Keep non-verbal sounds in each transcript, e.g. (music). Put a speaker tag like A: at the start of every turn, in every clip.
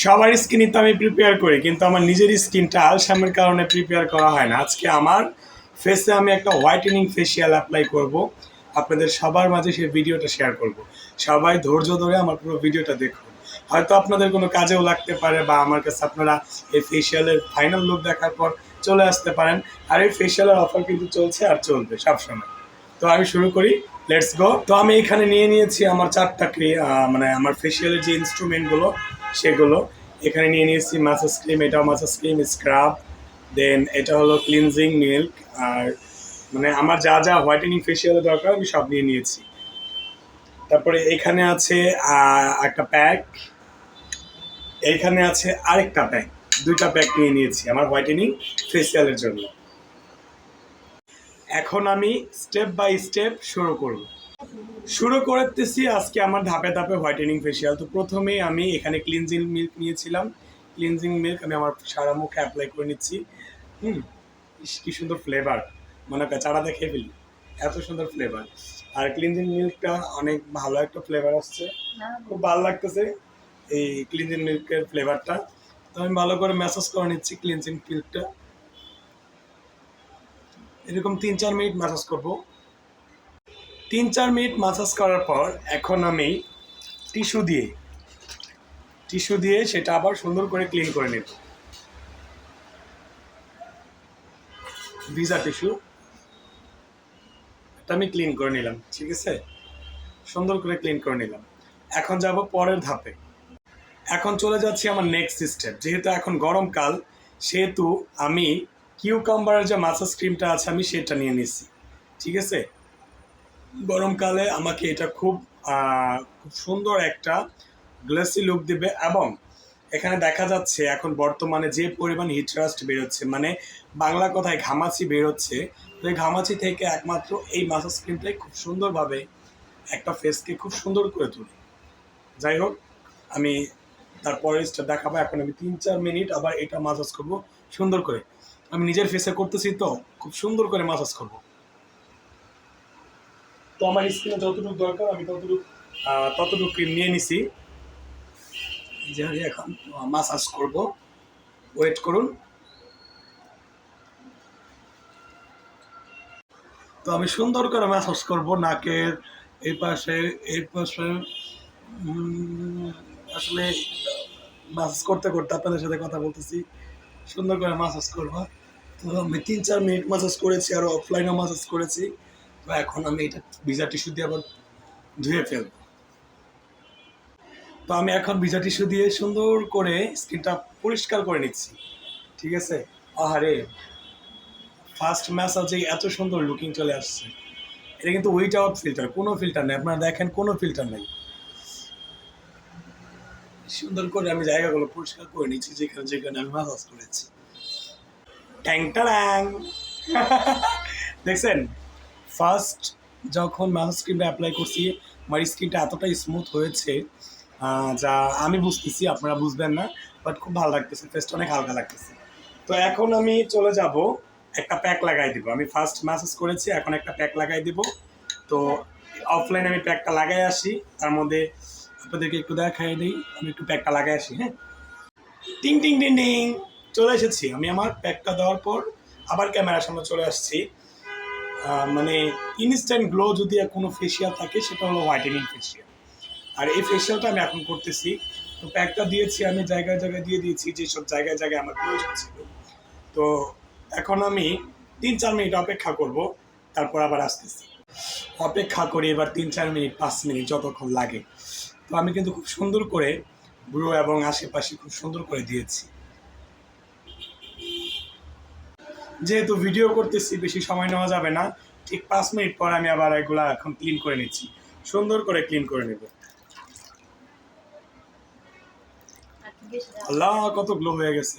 A: সবার স্কিনই তো আমি প্রিপেয়ার করি, কিন্তু আমার নিজের স্কিনটা আলসামের কারণে প্রিপেয়ার করা হয় না। আজকে আমার ফেসে আমি একটা হোয়াইটেনিং ফেসিয়াল অ্যাপ্লাই করব, আপনাদের সবার মাঝে সেই ভিডিওটা শেয়ার করব। সবাই ধৈর্য ধরে আমার পুরো ভিডিওটা দেখুন। হয়তো আপনাদের কোনো কাজেও লাগতে পারে বা আমার কাছে আপনারা এই ফেসিয়ালের ফাইনাল লুক দেখার পর চলে আসতে পারেন, আর এই ফেসিয়ালের অফার কিন্তু চলছে আর চলবে সবসময়। তো আমি শুরু করি লেটস গো তো আমি এখানে নিয়ে নিয়েছি আমার চারটা মানে আমার ফেসিয়ালের যে ইনস্ট্রুমেন্টগুলো সেগুলো। এখানে নিয়ে নিয়েছি মাসাজ ক্রিম এটাও মাসাজ ক্রিম স্ক্রাব দেন এটা হলো ক্লিনজিং মিল্ক আর মানে আমার যা যা হোয়াইটেনিং ফেসিয়ালের দরকার আমি সব নিয়ে নিয়েছি। তারপরে এখানে আছে একটা প্যাক এইখানে আছে আরেকটা প্যাক দুইটা প্যাক নিয়ে নিয়েছি আমার হোয়াইটেনিং ফেসিয়ালের জন্য। এখন আমি স্টেপ বাই স্টেপ শুরু করব। শুরু করতেছি আজকে আমার ধাপে ধাপে হোয়াইটেনিং ফেসিয়াল তো প্রথমেই আমি এখানে ক্লিনজিং মিল্ক নিয়েছিলাম। ক্লিনজিং মিল্ক আমি আমার সারা মুখে অ্যাপ্লাই করে নিচ্ছি। হুম কি সুন্দর ফ্লেভার মনে হয় চারা দেখে ফেলি। এত সুন্দর ফ্লেভার আর ক্লিনজিং মিল্কটা অনেক ভালো একটা ফ্লেভার আসছে। খুব ভালো লাগতেছে এই ক্লিনজিং মিল্কের ফ্লেভারটা তো আমি ভালো করে ম্যাসাজ করে নিচ্ছি ক্লিনজিং মিল্কটা এরকম তিন চার মিনিট ম্যাসাজ করব। তিন চার মিনিট ম্যাসাজ করার পর এখন আমি টিস্যু দিয়ে টিস্যু দিয়ে সেটা আবার সুন্দর করে ক্লিন করে নেব। ভিজা টিস্যু এটা আমি ক্লিন করে নিলাম, ঠিক আছে? সুন্দর করে ক্লিন করে নিলাম। এখন যাব পরের ধাপে। এখন চলে যাচ্ছি আমার নেক্সট স্টেপ যেহেতু এখন গরমকাল সেহেতু আমি কিউকাম্বারের যে মাসাজ ক্রিমটা আছে আমি সেটা নিয়ে নিচ্ছি, ঠিক আছে? গরমকালে আমাকে এটা খুব খুব সুন্দর একটা গ্লেসি লুক দিবে এবং এখানে দেখা যাচ্ছে এখন বর্তমানে যে পরিমাণ হিটরাস্ট বেরোচ্ছে মানে বাংলা কথায় ঘামাচি বেরোচ্ছে, তো এই ঘামাচি থেকে একমাত্র এই মাসাজ ক্রিমটাই খুব সুন্দরভাবে একটা ফেসকে খুব সুন্দর করে তোলে। যাই হোক, আমি তারপরে স্টেপ দেখাবো, এখন আমি তিন চার মিনিট আবার এটা মাসাজ করব সুন্দর করে। আমি নিজের ফেসে করতেছি তো, খুব সুন্দর করে মাসাজ করব। তো আমার স্কিনে যতটুকু দরকার, আমি ততটুকু ততটুকু ক্রিম নিয়ে নিছি। যে এখন মাসাজ করব। ওয়েট করুন। তো আমি সুন্দর করে ম্যাসাজ করব নাকের এই পাশে এই পাশে। আসলে মাসাজ করতে করতে আপনাদের সাথে কথা বলতেছি। সুন্দর করে মাসাজ করব। তো আমি তিন চার মিনিট মাসাজ করেছি, আর অফলাইনেও মাসাজ করেছি। তো এখন আমি এটা ভিজা টিস্যু দিয়ে আবার ধুয়ে ফেলব। তো আমি এখন ভিজা টিস্যু দিয়ে সুন্দর করে স্কিনটা পরিষ্কার করে নিচ্ছি, ঠিক আছে? আহারে ফার্স্ট ম্যাসাজে এত সুন্দর লুকিং চলে আসছে। এটা কিন্তু উইথাউট ফিল্টার কোনো ফিল্টার নেই। আপনারা দেখেন, কোনো ফিল্টার নেই। সুন্দর করে আমি জায়গাগুলো পরিষ্কার করে নিচ্ছি, যেখানে যেখানে আমি মাসাজ করেছি। ট্যাং ট্যাং! (laughs) দেখছেন? ফার্স্ট যখন মাসাজ ক্রিমটা অ্যাপ্লাই করছি আমার স্কিনটা এতটাই স্মুথ হয়েছে যা আমি বুঝতেছি, আপনারা বুঝবেন না বাট খুব ভালো লাগতেছে ফেসটা অনেক হালকা লাগতেছে। তো এখন আমি চলে যাব, একটা প্যাক লাগাই দিব। আমি ফার্স্ট ম্যাসেজ করেছি, এখন একটা প্যাক লাগাই দিব। তো অফলাইনে আমি প্যাকটা লাগাই আসি, তার মধ্যে আপনাদেরকে একটু দেখাই দিই, আমি একটু প্যাকটা লাগাই আসি হ্যাঁ? টিং টিং টিং টিং, চলে এসেছি। আমি আমার প্যাকটা দেওয়ার পর আবার ক্যামেরার সামনে চলে আসছি। মানে ইনস্ট্যান্ট গ্লো যদি কোনো ফেসিয়াল থাকে, সেটা হলো হোয়াইটেনিং ফেসিয়াল আর এই ফেসিয়ালটা আমি এখন করতেছি। তো প্যাকটা দিয়েছি, আমি জায়গায় জায়গায় দিয়ে দিয়েছি, যেসব জায়গায় জায়গায় আমার প্রয়োজন ছিল তো এখন আমি তিন চার মিনিট অপেক্ষা করব, তারপর আবার আসতেছি। অপেক্ষা করি এবার তিন চার মিনিট, পাঁচ মিনিট যতক্ষণ লাগে। তো আমি কিন্তু খুব সুন্দর করে ব্রো এবং আশেপাশে খুব সুন্দর করে দিয়েছি। যেহেতু ভিডিও করতেছি, বেশি সময় নেওয়া যাবে না। ঠিক পাঁচ মিনিট পর আমি আবার এগুলা এখন ক্লিন করে নিচ্ছি। সুন্দর করে ক্লিন করে নেব। আল্লাহ, কত গ্লো হয়ে গেছে।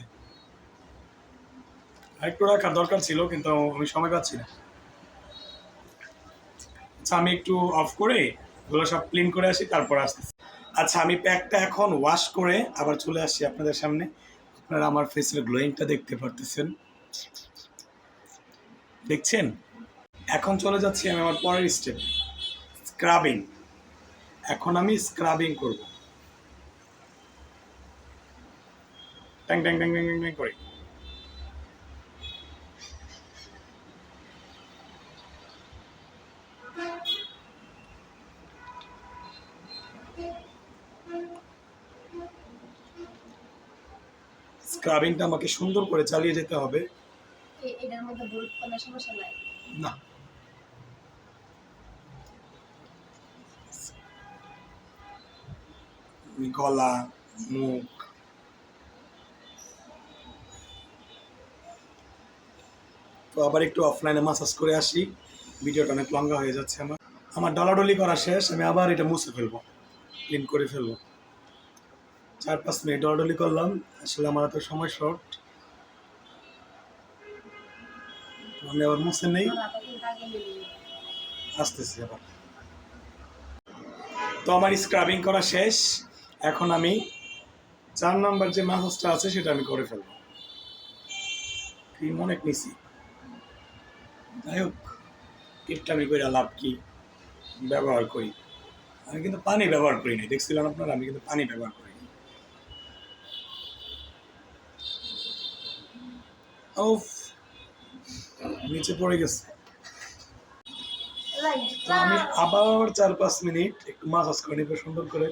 A: একটু রাখার দরকার ছিল, কিন্তু আমি সময় পাচ্ছি না। আচ্ছা আমি একটু অফ করে এগুলো সব ক্লিন করে আসি, তারপর আসতেছি। আচ্ছা আমি প্যাকটা এখন ওয়াশ করে আবার চলে আসছি আপনাদের সামনে। আপনারা আমার ফেসের গ্লোয়িংটা দেখতে পারতেছেন। দেখছেন? এখন চলে যাচ্ছি আমি আমার পরের স্টেপ স্ক্রাবিং এখন আমি স্ক্রাবিং করব। ট্যাং ট্যাং ট্যাং ট্যাং ট্যাং করে। স্ক্রাবিংটা আমাকে সুন্দর করে চালিয়ে যেতে হবে।
B: মধ্যে ভুল সমস্যা নাই?
A: না। গলা, মুখ। তো আবার একটু অফলাইনে মাসাজ করে আসি। ভিডিওটা অনেক লঙ্গা হয়ে যাচ্ছে আমার। আমার ডলাডলি করা শেষ, আমি আবার এটা মুছে ফেলব। ক্লিন করে ফেলব। চার পাঁচ মিনিট ডলাডলি করলাম। আসলে আমার এত সময় শর্ট আমি আবার মুছে নেই। আসতেছি আবার। তো আমার স্ক্রাবিং করা শেষ। এখন আমি চার নাম্বার যে মাহসটা আছে সেটা আমি করে ফেলব। ক্রিম অনেক নিছি যাই হোক টিপটা আমি করে লাভ কি? ব্যবহার করি। আমি কিন্তু পানি ব্যবহার করি না দেখছিলাম আপনারা? আমি কিন্তু পানি ব্যবহার করি উফ নিচে পড়ে গেছে। তো আমি আবার চার পাঁচ মিনিট একটু মাসাজ করে নিবো সুন্দর করে।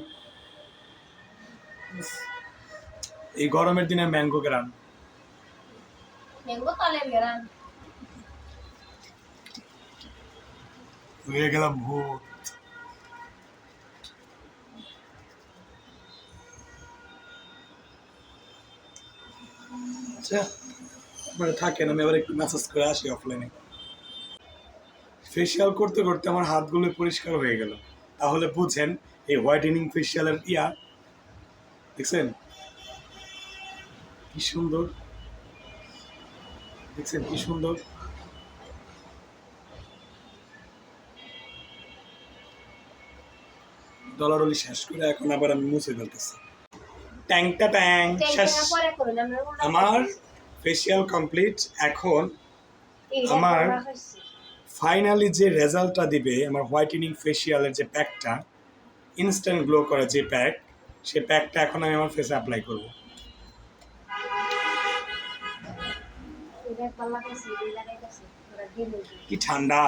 A: এই গরমের দিনে ম্যাঙ্গো
B: তালের গেরান
A: হয়ে গেলাম ভূত। আচ্ছা। আপনারা থাকেন আমি আবার একটু মেসেজ করে আসি অফলাইনে ফেসিয়াল করতে করতে আমার হাতগুলো পরিষ্কার হয়ে গেল। তাহলে বুঝেন এই হোয়াইটেনিং ফেসিয়ালের ইয়া দেখছেন? কি সুন্দর। দেখছেন কি সুন্দর? ডলারলি শেষ করে এখন আবার আমি মুছে ফেলতেছি। ট্যাংটা ট্যাং শেষ।
B: আমার
A: ফেসিয়াল কমপ্লিট এখন আমার- ফাইনালি যে রেজাল্টটা দিবে আমার হোয়াইটেনিং ফেসিয়ালের যে প্যাকটা ইনস্ট্যান্ট গ্লো করে যে প্যাক সে প্যাকটা এখন আমি আমার ফেসে অ্যাপ্লাই করব। কি ঠান্ডা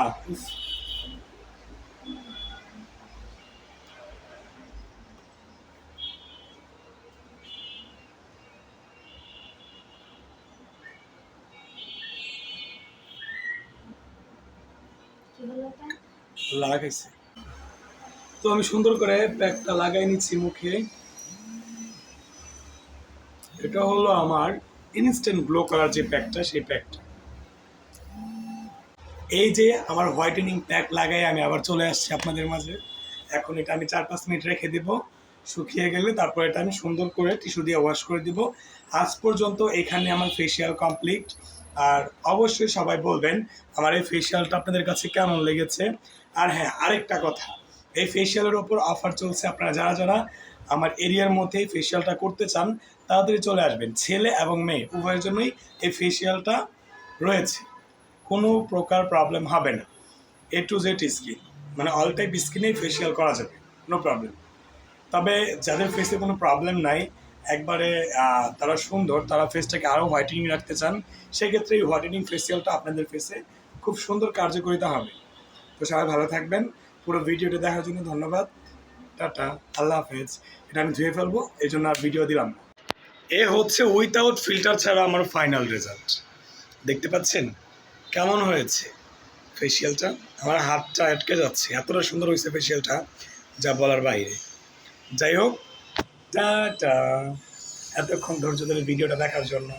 A: লাগাইছে। তো আমি সুন্দর করে প্যাকটা লাগাই নিচ্ছি মুখে। এটা হলো আমার ইনস্ট্যান্ট গ্লো করার যে প্যাকটা সেই প্যাকটা এই যে আমার হোয়াইটেনিং প্যাক লাগাই আমি আবার চলে আসছি আপনাদের মাঝে। এখন এটা আমি চার পাঁচ মিনিট রেখে দেব। শুকিয়ে গেলে তারপর এটা আমি সুন্দর করে টিস্যু দিয়ে ওয়াশ করে দিব। আজ পর্যন্ত এখানে আমার ফেসিয়াল কমপ্লিট আর অবশ্যই সবাই বলবেন আমার এই ফেসিয়ালটা আপনাদের কাছে কেমন লেগেছে। আর হ্যাঁ আরেকটা কথা, এই ফেসিয়ালের ওপর অফার চলছে আপনারা যারা যারা আমার এরিয়ার মধ্যেই ফেসিয়ালটা করতে চান, তাড়াতাড়ি চলে আসবেন। ছেলে এবং মেয়ে, উভয়ের জন্যই এই ফেসিয়ালটা রয়েছে। কোনো প্রকার প্রবলেম হবে না। এ টু জেড স্কিন মানে অল টাইপ স্কিনেই ফেসিয়াল করা যাবে নো প্রবলেম তবে যাদের ফেসে কোনো প্রবলেম নাই একবারে তারা সুন্দর, তারা ফেসটাকে আরও হোয়াইটেনিং রাখতে চান, সেক্ষেত্রে এই হোয়াইটেনিং ফেসিয়ালটা আপনাদের ফেসে খুব সুন্দর কার্যকরিতা হবে। তো সবাই ভালো থাকবেন, পুরো ভিডিওটা দেখার জন্য ধন্যবাদ, টাটা, আল্লাহ হাফেজ। এটা আমি ধুয়ে ফেলব, এই জন্য আর ভিডিও দিলাম না। এ হচ্ছে উইথাউট ফিল্টার ছাড়া আমার ফাইনাল রেজাল্ট দেখতে পাচ্ছেন? কেমন হয়েছে ফেসিয়ালটা আমার হাতটা আটকে যাচ্ছে, এতটা সুন্দর হয়েছে ফেসিয়ালটা যা বলার বাইরে। যাই হোক টাটা এতক্ষণ ধৈর্য ধরে ভিডিওটা দেখার জন্য।